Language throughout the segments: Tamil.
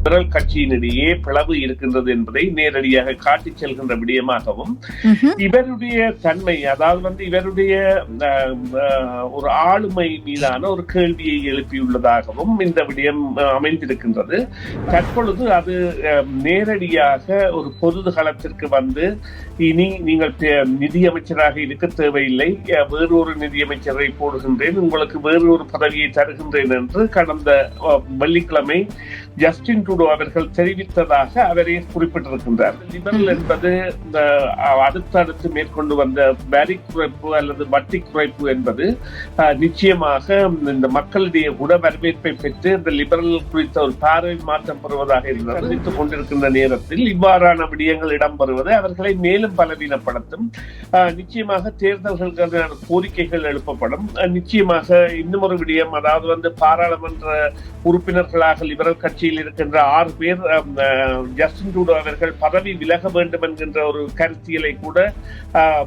லிபரல் கட்சியினிடையே பிளவு இருக்கின்றது என்பதை நேரடியாக காட்டிச் செல்கின்ற விடயமாகவும். இவருடைய தன்மை அதாவது வந்து இவருடைய ஒரு ஆளுமை மீதான ஒரு கேள்வியை எழுப்பியுள்ளதாகவும் இந்த விடயம் அமைந்திருக்கின்றது தற்பொழுது அது நேரடியாக ஒரு பொது களத்திற்கு வந்து இனி நீங்கள் நிதியமைச்சராக இருக்க தேவையில்லை வேறொரு நிதியமைச்சரை போடுகின்றேன் உங்களுக்கு வேறொரு பதவியை தருகின்றேன் என்று கடந்த வெள்ளிக்கிழமை ஜஸ்டின் ட்ரூடோ அவர்கள் தெரிவித்ததாக அவரே குறிப்பிட்டிருக்கின்றார். லிபரல் என்பது இந்த அடுத்தடுத்து மேற்கொண்டு வந்த வரி குறைப்பு அல்லது வட்டி குறைப்பு என்பது நிச்சயமாக இந்த மக்களிடையே கூட வரவேற்பை பெற்று இந்த லிபரல் குறித்த ஒரு பார்வை மாற்றம் பெறுவதாக இருந்தது. கொண்டிருக்கின்ற நேரத்தில் இவ்வாறான விடயங்கள் இடம்பெறுவது அவர்களை மேலும் பலவீனப்படுத்தும். நிச்சயமாக தேர்தல்களுக்கான கோரிக்கைகள் எழுப்பப்படும். நிச்சயமாக இன்னும் ஒரு விடயம் அதாவது வந்து பாராளுமன்ற உறுப்பினர்களாக லிபரல் கட்சியில் இருக்கின்ற ஆறு பேர் ஜஸ்டின் ட்ரூடோ அவர்கள் பதவி விலக வேண்டும் என்கின்ற ஒரு கருத்தியலை கூட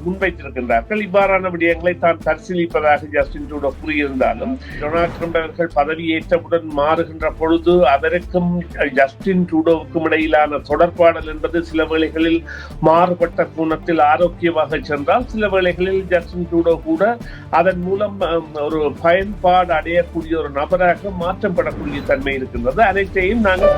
முன்வைத்திருக்கின்றார்கள். இவ்வாறான விடயங்களை தான் பரிசீலிப்பதாக ஜஸ்டின் ட்ரூடோ கூறியிருந்தாலும் டொனால்ட் ட்ரம்ப் அவர்கள் பதவியேற்றவுடன் மாறுகின்ற பொழுது அவருக்கும் ஜஸ்டின் ட்ரூடோவுக்கும் இடையிலான தொடர்பாடல் என்பது சில வேளைகளில் மாறுபட்ட கோணத்தில் ஆரோக்கியமாக சென்றால் சில வேளைகளில் ஜஸ்டின் ட்ரூடோ கூட அதன் மூலம் ஒரு பயன்பாடு அடையக்கூடிய ஒரு நபராக மாற்றப்படக்கூடிய தன்மை இருக்கின்றது. அனைத்தையும் நாங்கள்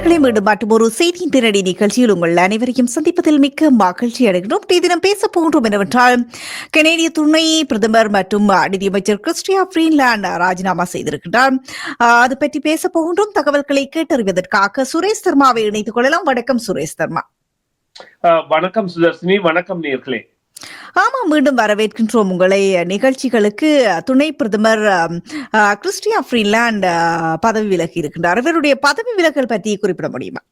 நேர்களை மீண்டும் மற்றும் ஒரு செய்தியின் திரடி நிகழ்ச்சியில் உங்கள் அனைவரையும் சந்திப்பதில் மிக்க மகிழ்ச்சி அடைகிறோம். தினம் பேச போகின்றோம் என்னவென்றால் கனேடிய துணை பிரதமர் மற்றும் நிதியமைச்சர் கிறிஸ்டியா ஃப்ரீன்லாண்ட் ராஜினாமா செய்திருக்கிறார். அது பற்றி பேச போகின்றோம். தகவல்களை கேட்டறிவதற்காக சுரேஷ் சர்மாவை இணைத்துக் கொள்ளலாம். வணக்கம் சுரேஷ் சர்மா. வணக்கம் சுதர்ஷினி வணக்கம் நேர்களே. ஆமா மீண்டும் வரவேற்கின்றோம் உங்களை. நிகழ்ச்சிகளுக்கு துணை பிரதமர் கிறிஸ்டியா ஃப்ரீலாண்ட் பதவி விலகி இருக்கின்றார். இவருடைய பதவி விலகல் பற்றி குறிப்பிட முடியுமா?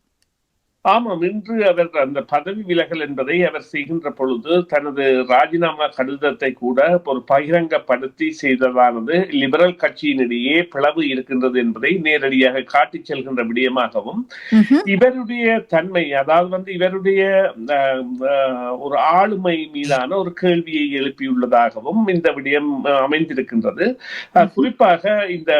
ஆமாம் இன்று அவர் அந்த பதவி விலகல் என்பதை அவர் செய்கின்ற பொழுது தனது ராஜினாமா கடிதத்தை கூட ஒரு பகிரங்கப்படுத்தி செய்ததானது லிபரல் கட்சியினிடையே பிளவு இருக்கின்றது என்பதை நேரடியாக காட்டிச் செல்கின்ற விடயமாகவும். இவருடைய தன்மை அதாவது வந்து இவருடைய ஒரு ஆளுமை மீதான ஒரு கேள்வியை எழுப்பியுள்ளதாகவும் இந்த விடயம் அமைந்திருக்கின்றது குறிப்பாக இந்த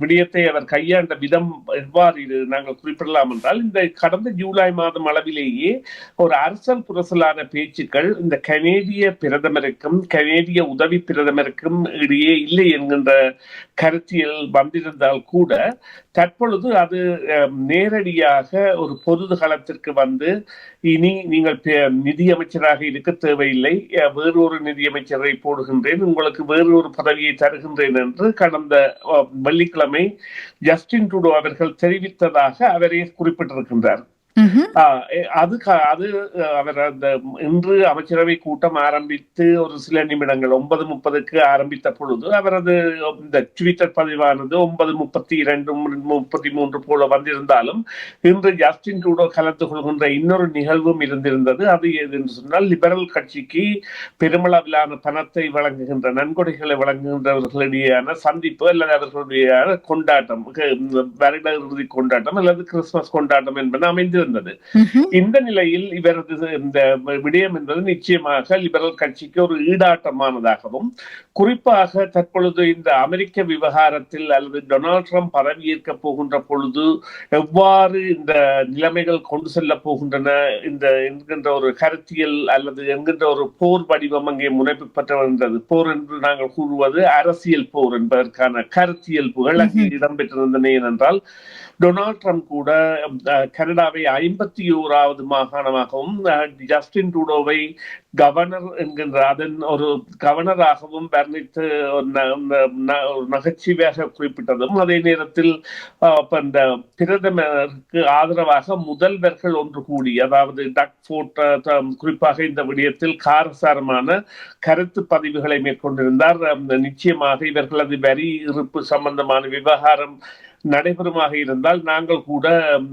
விடயத்தை அவர் கையாண்ட விதம் எவ்வாறு நாங்கள் குறிப்பிடலாம் என்றால் இந்த கடந்த ஜூலை மாதம் அளவிலேயே ஒரு அரசல் புரசலான பேச்சுக்கள் இந்த கனேடிய பிரதமருக்கும் கனேடிய உதவி பிரதமருக்கும் இடையே இல்லை என்கின்ற கருத்தியல் வந்திருந்தால் கூட தற்பொழுது அது நேரடியாக ஒரு பொது களத்திற்கு வந்து இனி நீங்கள் நிதியமைச்சராக இருக்க தேவையில்லை வேறு வேறொரு நிதியமைச்சரை போடுகின்றேன் உங்களுக்கு வேறொரு பதவியை தருகின்றேன் என்று கடந்த வெள்ளிக்கிழமை ஜஸ்டின் ட்ரூடோ அவர்கள் தெரிவித்ததாக அவரே குறிப்பிட்டிருக்கின்றார். அது அது அவர் அந்த இன்று அமைச்சரவை கூட்டம் ஆரம்பித்து ஒரு சில நிமிடங்கள் ஒன்பது முப்பதுக்கு ஆரம்பித்த பொழுது அவரது இந்த ட்விட்டர் பதிவானது ஒன்பது முப்பத்தி இரண்டு முப்பத்தி மூன்று போல வந்திருந்தாலும் இன்று ஜஸ்டின் ட்ரூடோ கலந்து கொள்கின்ற இன்னொரு நிகழ்வும் இருந்திருந்தது. அது எது என்று சொன்னால் லிபரல் கட்சிக்கு பெருமளவிலான பணத்தை வழங்குகின்ற நன்கொடைகளை வழங்குகின்றவர்களிடையான சந்திப்பு அல்லது அவர்களுடைய கொண்டாட்டம் வருட இறுதி கொண்டாட்டம் அல்லது கிறிஸ்துமஸ் கொண்டாட்டம் என்பது அமைந்திருந்தது. ம்ஹும். இந்த நிலையில் இவரது இந்த விடயம் என்பது நிச்சயமாக லிபரல் கட்சிக்கு ஒரு ஈடாட்டமானதாகவும் குறிப்பாக தற்பொழுது இந்த அமெரிக்க விவகாரத்தில் அல்லது டொனால்ட் ட்ரம்ப் பதவியேற்க போகின்ற பொழுது எவ்வாறு இந்த நிலைமைகள் கொண்டு செல்ல போகின்றன இந்த என்கின்ற ஒரு கருத்தியல் அல்லது என்கின்ற ஒரு போர் வடிவம் அங்கே முனைப்பட்டு வந்தது போர் என்று நாங்கள் கூறுவது அரசியல் போர் என்பதற்கான கருத்தியல் புகழ் அங்கே இடம்பெற்றிருந்தன ஏனென்றால் டொனால்ட் ட்ரம்ப் கூட கனடாவை ஐம்பத்தி ஓராவது மாகாணமாகவும் ஜஸ்டின் ட்ரூடோவை கவர்னர் என்கின்ற அதன் ஒரு கவர்னராகவும் வர்ணித்து நகைச்சுவையாக குறிப்பிட்டதும் அதே நேரத்தில் இந்த பிரதமருக்கு ஆதரவாக முதல்வர்கள் ஒன்று கூடி அதாவது டக் ஃபோர்ட் குறிப்பாக இந்த விடயத்தில் காரசாரமான கருத்து பதிவுகளை மேற்கொண்டிருந்தார். நிச்சயமாக இவர்களது வரி இருப்பு சம்பந்தமான விவகாரம் நடைபெறுமாக இருந்தால் நாங்கள் கூட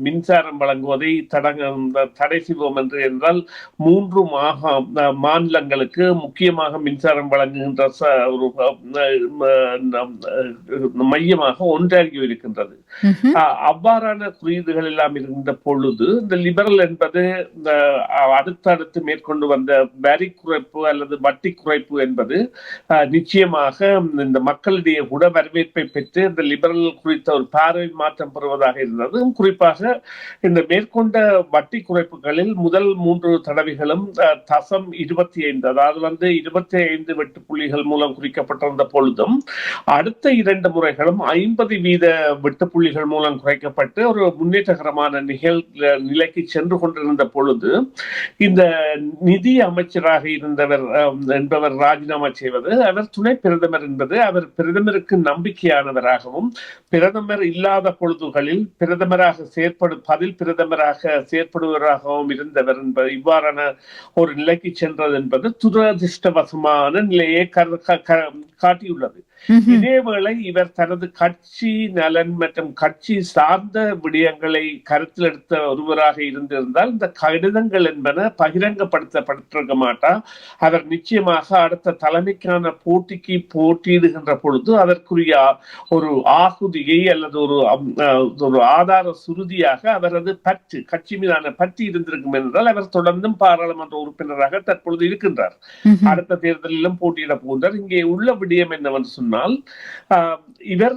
மின்சாரம் வழங்குவதை தடங்க தடை செய்வோம் என்று என்றால் மூன்று மாக மாநிலங்களுக்கு முக்கியமாக மின்சாரம் வழங்குகின்ற ஒரு மையமாக ஒன்றாகி இருக்கின்றது. அவ்வாறான குறியீடுகள் எல்லாம் இருந்த பொழுது இந்த லிபரல் என்பது இந்த அடுத்தடுத்து மேற்கொண்டு வந்த வரி குறைப்பு அல்லது வட்டி குறைப்பு என்பது நிச்சயமாக இந்த மக்களிடையே கூட வரவேற்பை பெற்று இந்த லிபரல் குறித்த ஒரு பார்வை மாற்றம் பெறுவதாக இருந்தது குறிப்பாக இந்த மேற்கொண்ட வட்டி குறைப்புகளில் முதல் மூன்று தடவைகளும் தசம் இருபத்தி ஐந்து அதாவது வந்து இருபத்தி ஐந்து வெட்டு புள்ளிகள் மூலம் குறிக்கப்பட்டிருந்த பொழுதும் அடுத்த இரண்டு முறைகளும் ஐம்பது வீத வெட்டு புள்ளிகள் மூலம் குறைக்கப்பட்டு ஒரு முன்னேற்றகரமான நிகழ் நிலைக்கு சென்று கொண்டிருந்த பொழுது இந்த நிதி அமைச்சராக இருந்தவர் என்பவர் ராஜினாமா செய்வது அவர் துணை பிரதமர் என்பது அவர் பிரதமருக்கு நம்பிக்கையானவராகவும் பிரதமர் இல்லாத பொழுதுகளில் பிரதமராக செயற்படு பதில் பிரதமராக செயற்படுவராகவும் இருந்தவர் என்பது இவ்வாறான ஒரு நிலைக்கு சென்றது என்பது துரதிருஷ்டவசமான நிலையை காட்டியுள்ளது. இதேவேளை இவர் தனது கட்சி நலன் மற்றும் கட்சி சார்ந்த விடயங்களை கருத்தில் எடுத்த ஒருவராக இருந்திருந்தால் இந்த கடிதங்கள் என்பன பகிரங்கப்படுத்தப்பட்டிருக்க மாட்டா அவர் நிச்சயமாக அடுத்த தலைமைக்கான போட்டிக்கு போட்டியிடுகின்ற பொழுது அதற்குரிய ஒரு ஆகுதியை அல்லது ஒரு ஒரு ஆதார சுருதியாக அவரது பற்று கட்சி மீதான பற்று இருந்திருக்கும் என்றால் அவர் தொடர்ந்தும் பாராளுமன்ற உறுப்பினராக தற்பொழுது இருக்கின்றார். அடுத்த தேர்தலிலும் போட்டியிட போகிறார் இங்கே உள்ள விடயம் என்னவென்று சொன்னால் ஆஹ், இவர்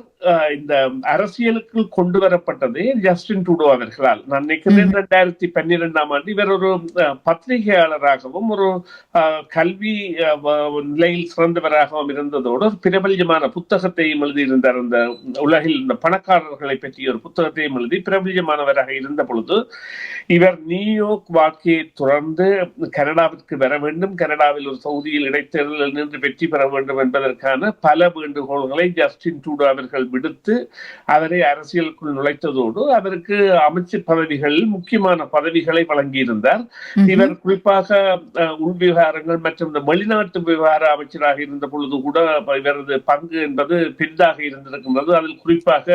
இந்த அரசியலுக்கு கொண்டு வரப்பட்டது ஜஸ்டின் ட்ரூடோ அவர்களால். நான் நினைக்கிறேன் ரெண்டாயிரத்தி பன்னிரெண்டாம் ஆண்டு இவர் ஒரு பத்திரிகையாளராகவும் ஒரு கல்வி நிலையில் சிறந்தவராகவும் இருந்ததோடு ஒரு பிரபல்யமான புத்தகத்தையும் எழுதியிருந்தார். அந்த உலகில் இந்த பணக்காரர்களை பற்றிய ஒரு புத்தகத்தையும் எழுதி பிரபல்யமானவராக இருந்த பொழுது இவர் நியூயார்க் வாழ்க்கையை தொடர்ந்து கனடாவிற்கு வர வேண்டும் கனடாவில் ஒரு சவுதியில் இடைத்தேர்தலில் நின்று வெற்றி பெற வேண்டும் என்பதற்கான பல வேண்டுகோள்களை ஜஸ்டின் ட்ரூடோ அவர்கள் விடுத்து அவரை அரசியலுக்குள் நுழைத்ததோடு அவருக்கு அமைச்சர் பதவிகளில் முக்கியமான பதவிகளை வழங்கியிருந்தார். இவர் குறிப்பாக அஹ், உள் விவகாரங்கள் மற்றும் இந்த வெளிநாட்டு விவகார அமைச்சராக இருந்த பொழுது கூட இவரது பங்கு என்பது பெரிதாக இருந்திருக்கின்றது அதில் குறிப்பாக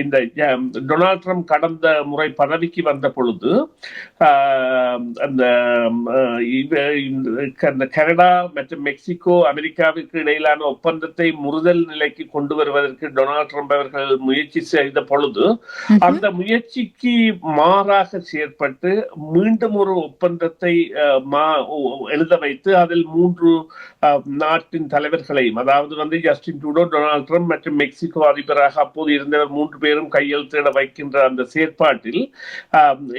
இந்த டொனால்ட் ட்ரம்ப் கடந்த முறை பதவிக்கு வந்த பொழுது அந்த கனடா மற்றும் மெக்சிகோ அமெரிக்காவிற்கு இடையிலான ஒப்பந்தத்தை முறுதல் நிலைக்கு கொண்டு வருவதற்கு டொனால்ட் ட்ரம்ப் அவர்கள் முயற்சி செய்த பொழுது. அந்த முயற்சிக்கு மாறாக செயற்பட்டு மீண்டும் ஒரு ஒப்பந்தத்தை எழுத வைத்து அதில் மூன்று நாட்டின் தலைவர்களையும் அதாவது வந்து ஜஸ்டின் ட்ரூடோ டொனால்ட் ட்ரம்ப் மற்றும் மெக்சிகோ அதிபராக அப்போது இருந்தவர் மூன்று பேரும் கையெழுத்திட வைக்கின்ற அந்த செயற்பாட்டில்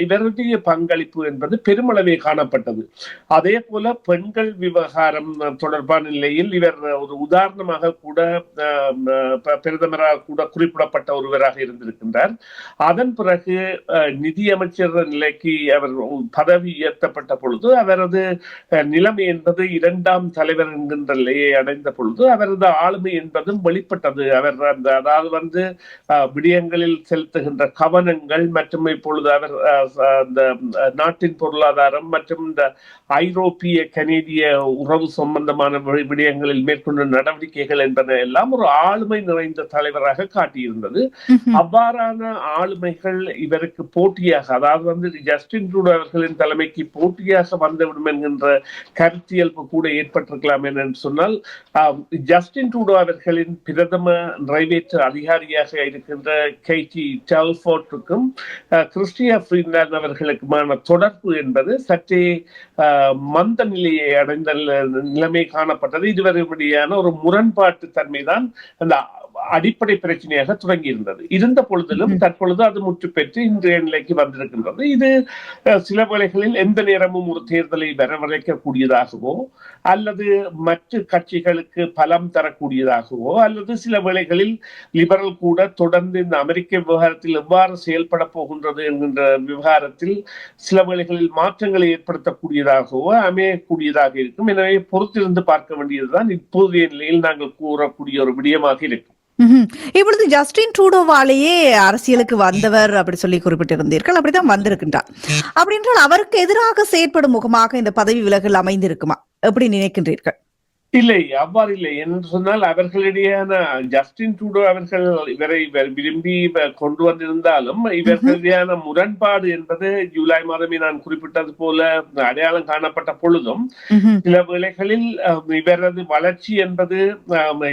இவருடைய பங்களிப்பு என்பது பெருமளவே காணப்பட்டது. அதே போல பெண்கள் விவகாரம் தொடர்பான நிலையில் இவர் ஒரு உதாரணமாக கூட பிரதமராக கூட குறிப்பிடப்பட்ட ஒருவராக இருந்திருக்கின்றார். அதன் பிறகு நிதியமைச்சர் நிலைக்கு அவர் பதவி உயர்த்தப்பட்ட பொழுது அவரது நிலைமை என்பது இரண்டாம் தலைவர் என்கின்ற நிலையை அடைந்த பொழுது அவரது ஆளுமை என்பதும் வெளிப்பட்டது. அவர் அந்த அதாவது வந்து விடிய விடயங்களில் செலுத்துகின்ற கவனங்கள் மற்றும் இப்பொழுது அவர் அஹ், நாட்டின் பொருளாதாரம் மற்றும் இந்த ஐரோப்பிய கனேடிய உறவு சம்பந்தமான விடயங்களில் மேற்கொண்ட நடவடிக்கைகள் என்பன எல்லாம் ஒரு ஆளுமை நிறைந்த தலைவராக காட்டியிருந்தது. அவ்வாறான ஆளுமைகள் இவருக்கு போட்டியாக அதாவது வந்து ஜஸ்டின் ட்ரூடோ அவர்களின் தலைமைக்கு போட்டியாக வந்துவிடும் என்கின்ற கருத்தியல்பு கூட ஏற்பட்டிருக்கலாம் என்று சொன்னால் ஜஸ்டின் ட்ரூடோ அவர்களின் பிரதம நிறைவேற்று அதிகாரியாக இருக்கின்ற கேடி டெல்ஃபோர்ட்டுக்கும் கிறிஸ்டியா ஃப்ரீலாண்ட் அவர்களுக்குமான தொடர்பு என்பது சற்றே ஆஹ், மந்த நிலையை அடைந்த நிலைமை காணப்பட்டது. இதுவரையான ஒரு முரண்பாட்டு தன்மைதான் அந்த அடிப்படை பிரச்சனையாக தொடங்கி இருந்தது இருந்த பொழுதிலும். தற்பொழுது அது முற்று பெற்று இன்றைய நிலைக்கு வந்திருக்கின்றது இது சில வேளைகளில் எந்த நேரமும் ஒரு தேர்தலை வரவழைக்கக்கூடியதாகவோ அல்லது மற்ற கட்சிகளுக்கு பலம் தரக்கூடியதாகவோ அல்லது சில வேளைகளில் லிபரல் கூட தொடர்ந்து இந்த அமெரிக்க விவகாரத்தில் எவ்வாறு செயல்பட போகின்றது என்கின்ற விவகாரத்தில் சில வேளைகளில் மாற்றங்களை ஏற்படுத்தக்கூடியதாகவோ அமையக்கூடியதாக இருக்கும் எனவே பொறுத்திருந்து பார்க்க வேண்டியதுதான் இப்போதைய நிலையில் நாங்கள் கூறக்கூடிய ஒரு விடயமாக இருக்கும். இப்பொழுது ஜஸ்டின் ட்ரூடோவாலேயே அரசியலுக்கு வந்தவர் அப்படி சொல்லி குறிப்பிட்டிருந்தீர்கள். அப்படிதான் வந்திருக்கின்றார். அப்படின்றால் அவருக்கு எதிராக செயற்படும் முகமாக இந்த பதவி விலகல் அமைந்திருக்குமா? எப்படி நினைக்கின்றீர்கள்? இல்லை அவ்வாறு இல்லை என்று சொன்னால் அவர்களிடையான ஜஸ்டின் ட்ரூடோ அவர்கள் இவரை விரும்பி கொண்டு வந்திருந்தாலும் இவர்களிடையான முரண்பாடு என்பது ஜூலை மாதமே நான் குறிப்பிட்டது போல அடையாளம் காணப்பட்ட பொழுதும். சில வேளைகளில் இவரது வளர்ச்சி என்பது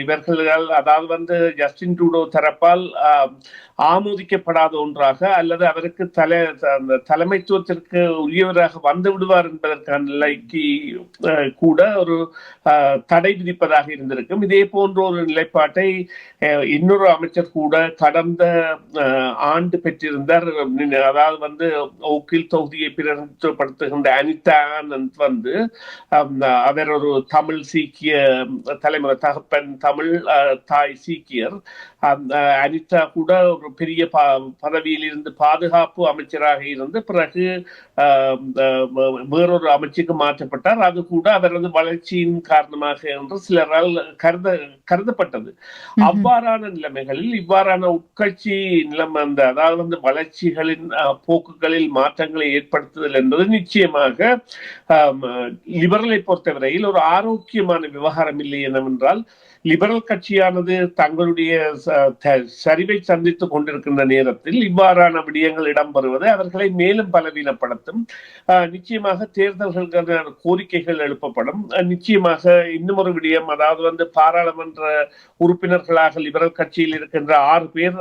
இவர்களால் அதாவது வந்து ஜஸ்டின் ட்ரூடோ தரப்பால் ஆமோதிக்கப்படாத ஒன்றாக அல்லது அவருக்கு தலை அந்த தலைமைத்துவத்திற்கு உரியவராக வந்து விடுவார் என்பதற்கான நிலைக்கு கூட ஒரு தடை விதிப்பதாக இருந்திருக்கும். இதே போன்ற ஒரு நிலைப்பாட்டை இன்னொரு அமைச்சர் கூட கடந்த ஆண்டு பெற்றிருந்தார். அதாவது வந்து ஓக்கில் தொகுதியை பிரதிநிதித்துவப்படுத்துகின்ற அனிதா ஆனந்த் வந்து அவர் ஒரு தமிழ் சீக்கிய தலைமுறை தகப்பன் தமிழ் அஹ், தாய் சீக்கியர். அனிதா கூட ஒரு பெரிய ப பதவியில் இருந்து பாதுகாப்பு அமைச்சராக இருந்து பிறகு வேறொரு அமைச்சுக்கு மாற்றப்பட்டார். அது கூட அவரது வளர்ச்சியின் காரணமாக என்று சிலரால் கருத கருதப்பட்டது. அவ்வாறான நிலைமைகளில் இவ்வாறான உட்கட்சி நிலைமை அந்த அதாவது வந்து வளர்ச்சிகளின் போக்குகளில் மாற்றங்களை ஏற்படுத்துதல் என்பது நிச்சயமாக லிபரலை பொறுத்தவரையில் ஒரு ஆரோக்கியமான விவகாரம் இல்லை என்னவென்றால் லிபரல் கட்சியானது தங்களுடைய சரிவை சந்தித்துக் கொண்டிருக்கின்ற நேரத்தில் இவ்வாறான விடயங்கள் இடம்பெறுவது அவர்களை மேலும் பலவீனப்படுத்தும். நிச்சயமாக தேர்தல்களுக்கான கோரிக்கைகள் எழுப்பப்படும். நிச்சயமாக இன்னும் ஒரு விடயம் அதாவது வந்து பாராளுமன்ற உறுப்பினர்களாக லிபரல் கட்சியில் இருக்கின்ற ஆறு பேர்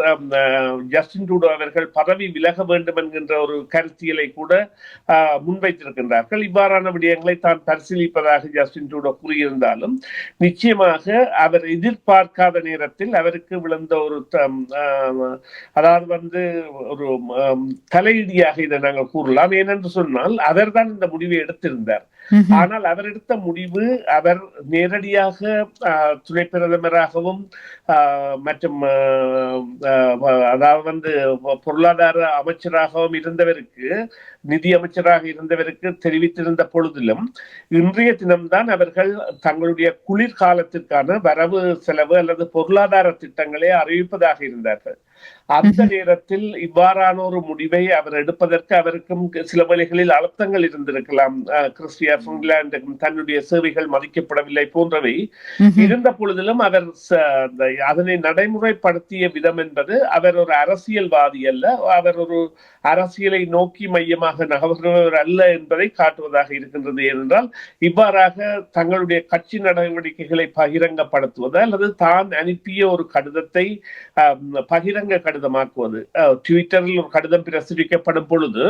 ஜஸ்டின் ட்ரூடோ அவர்கள் பதவி விலக வேண்டும் என்கின்ற ஒரு கருத்தியலை கூட முன்வைத்திருக்கின்றார்கள். இவ்வாறான விடயங்களை தான் பரிசீலிப்பதாக ஜஸ்டின் ட்ரூடோ கூறியிருந்தாலும் நிச்சயமாக அவர் எதிர்பார்க்காத நேரத்தில் அவருக்கு விழுந்த ஒரு தம், ஆஹ், அதாவது வந்து ஒரு தலையிடியாக இதை நாங்கள் கூறலாம். ஏனென்று சொன்னால் அவர்தான் இந்த முடிவை எடுத்திருந்தார். ஆனால் அவர் எடுத்த முடிவு அவர் நேரடியாக ஆஹ், துணை பிரதமராகவும் ஆஹ், மற்றும் அதாவது வந்து பொருளாதார அமைச்சராகவும் இருந்தவருக்கு நிதி அமைச்சராக இருந்தவருக்கு தெரிவித்திருந்த பொழுதிலும் இன்றைய தினம்தான் அவர்கள் தங்களுடைய குளிர்காலத்திற்கான வரவு செலவு அல்லது பொருளாதார திட்டங்களை அறிவிப்பதாக இருந்தார்கள். அந்த நேரத்தில் இவ்வாறான ஒரு முடிவை அவர் எடுப்பதற்கு அவருக்கும் சில வேளைகளில் அழுத்தங்கள் இருந்திருக்கலாம். கிறிஸ்டியா பின்லாந்துக்கும் தன்னுடைய சேவைகள் மதிக்கப்படவில்லை போன்றவை. இருந்த பொழுதிலும் அவர் அதனை நடைமுறைப்படுத்திய விதம் என்பது அவர் ஒரு அரசியல்வாதி அல்ல. அவர் ஒரு அரசியலை நோக்கி மையமாக நகர்கிறவர் அல்ல என்பதை காட்டுவதாக இருக்கின்றது. ஏனென்றால் இவ்வாறாக தங்களுடைய கட்சி நடவடிக்கைகளை பகிரங்கப்படுத்துவது அல்லது தான் அனுப்பிய ஒரு கடிதத்தை ஆம், பகிரங்க கடிதமாக்குவது. ட்விட்டரில் ஒரு கடிதம் பிரசுரிக்கப்படும் பொழுது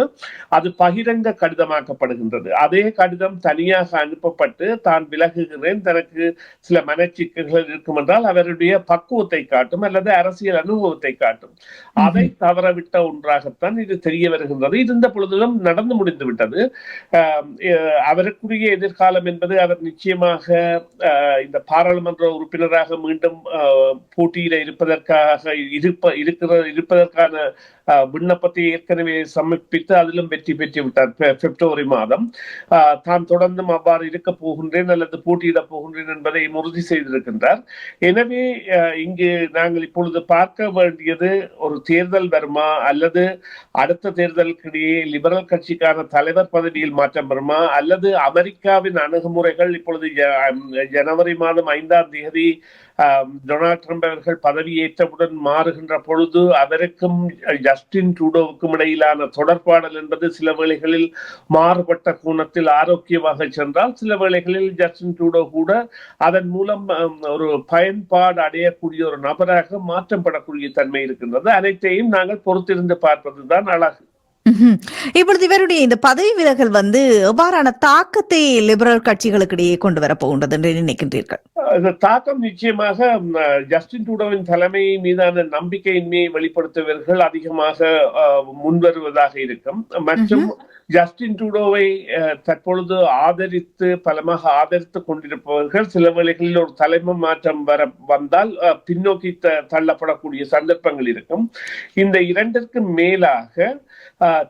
அது பகிரங்க கடிதமாக்கப்படுகின்றது. அதே கடிதம் தனியாக அனுப்பப்பட்டு தான் விலகுகிறேன் தனக்கு சில மனச்சிக்கல்கள் இருக்கும் என்றால் அவருடைய பக்குவத்தை காட்டும் அல்லது அரசியல் அனுபவத்தை காட்டும். அதை தவறவிட்ட ஒன்றாகத்தான் இது தெரிய வருகின்றது. இருந்த பொழுதிலும் நடந்து முடிந்து விட்டது. அவருக்குரிய எதிர்காலம் என்பது அவர் நிச்சயமாக இந்த பாராளுமன்ற உறுப்பினராக மீண்டும் அஹ், போட்டியிட இருப்பதற்காக இருப்ப இருக்கிற இருப்பதற்கான விண்ணப்பத்தை ஏற்கனவே சமர்ப்பித்து அதிலும் வெற்றி பெற்று விட்டார் பிப்ரவரி மாதம். தான் தொடர்ந்தும் அவ்வாறு இருக்க போகின்றேன் அல்லது போட்டியிடப் போகின்றேன் என்பதை உறுதி செய்திருக்கின்றார். எனவே இங்கு நாங்கள் இப்பொழுது பார்க்க வேண்டியது ஒரு தேர்தல் வருமா? அல்லது அடுத்த தேர்தலுக்கிடையே லிபரல் கட்சிக்கான தலைவர் பதவியில் மாற்றம் வருமா? அல்லது அமெரிக்காவின் அணுகுமுறைகள் இப்பொழுது ஜனவரி மாதம் ஐந்தாம் தேதி டொனால்ட் ட்ரம்ப் அவர்கள் பதவியேற்றவுடன் மாறுகின்ற பொழுது அவருக்கும் ஜஸ்டின் ட்ரூடோவுக்கும் இடையிலான தொடர்பாடல் என்பது சில வேளைகளில் மாறுபட்ட கோணத்தில் ஆரோக்கியமாக சென்றால் சில வேளைகளில் ஜஸ்டின் ட்ரூடோ கூட அதன் மூலம் ஒரு பயன்பாடு அடையக்கூடிய ஒரு நபராக மாற்றப்படக்கூடிய தன்மை இருக்கின்றது. அனைத்தையும் நாங்கள் பொறுத்திருந்து பார்ப்பதுதான் அழகு. இப்பொழுது இவருடைய இந்த பதவி விலகல் வந்து எவ்வாறான தாக்கத்தை லிபரல் கட்சிகளுக்கு இடையே கொண்டு வரப்போகின்றது என்று நினைக்கின்றீர்கள்? இந்த தாக்கம் நிச்சயமாக ஜஸ்டின் ட்ரூடோவின் தலைமை மீதான நம்பிக்கையின்மையை வெளிப்படுத்துபவர்கள் அதிகமாக முன்வருவதாக இருக்கும். மற்றும் ஜஸ்டின் ட்ரூடோவை அஹ், தற்பொழுது ஆதரித்து பலமாக ஆதரித்துக் கொண்டிருப்பவர்கள் சில வேளைகளில் ஒரு தலைமை மாற்றம் வர வந்தால் பின்னோக்கி த- தள்ளப்படக்கூடிய சந்தர்ப்பங்கள் இருக்கும். இந்த இரண்டிற்கு மேலாக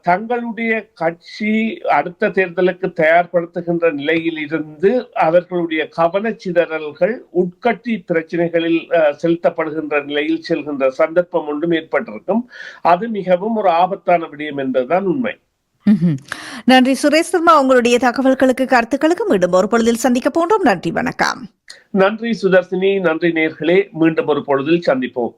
தங்களுடைய கட்சி அடுத்த தேர்தலுக்கு தயார்படுத்துகின்ற நிலையில் இருந்து அவர்களுடைய கவனச்சிதறல்கள் உட்கட்சி பிரச்சனைகளில் செலுத்தப்படுகின்ற நிலையில் செல்கின்ற சந்தர்ப்பம் ஒன்றும் ஏற்பட்டிருக்கும். அது மிகவும் ஒரு ஆபத்தான விடயம் என்பதுதான் உண்மை. நன்றி சுரேஷ் சர்மா. உங்களுடைய தகவல்களுக்கு கருத்துக்களுக்கு மீண்டும் ஒரு பொழுதில் சந்திக்க போன்றோம். நன்றி வணக்கம். நன்றி சுதர்சினி. நன்றி நேர்களே. மீண்டும் ஒரு பொழுதில் சந்திப்போம்.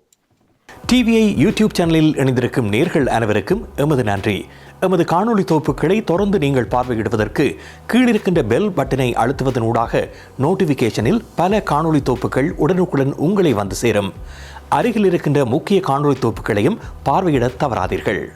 டிவிஐ யூடியூப் சேனலில் இணைந்திருக்கும் நேர்கள் அனைவருக்கும் எமது நன்றி. எமது காணொளி தொகுப்புகளை தொடர்ந்து நீங்கள் பார்வையிடுவதற்கு கீழிருக்கின்ற பெல் பட்டனை அழுத்துவதன் ஊடாக நோட்டிபிகேஷனில் பல காணொளி தொகுப்புகள் உடனுக்குடன் உங்களை வந்து சேரும். அருகில் இருக்கின்ற முக்கிய காணொளி தொகுப்புகளையும் பார்வையிட தவறாதீர்கள்.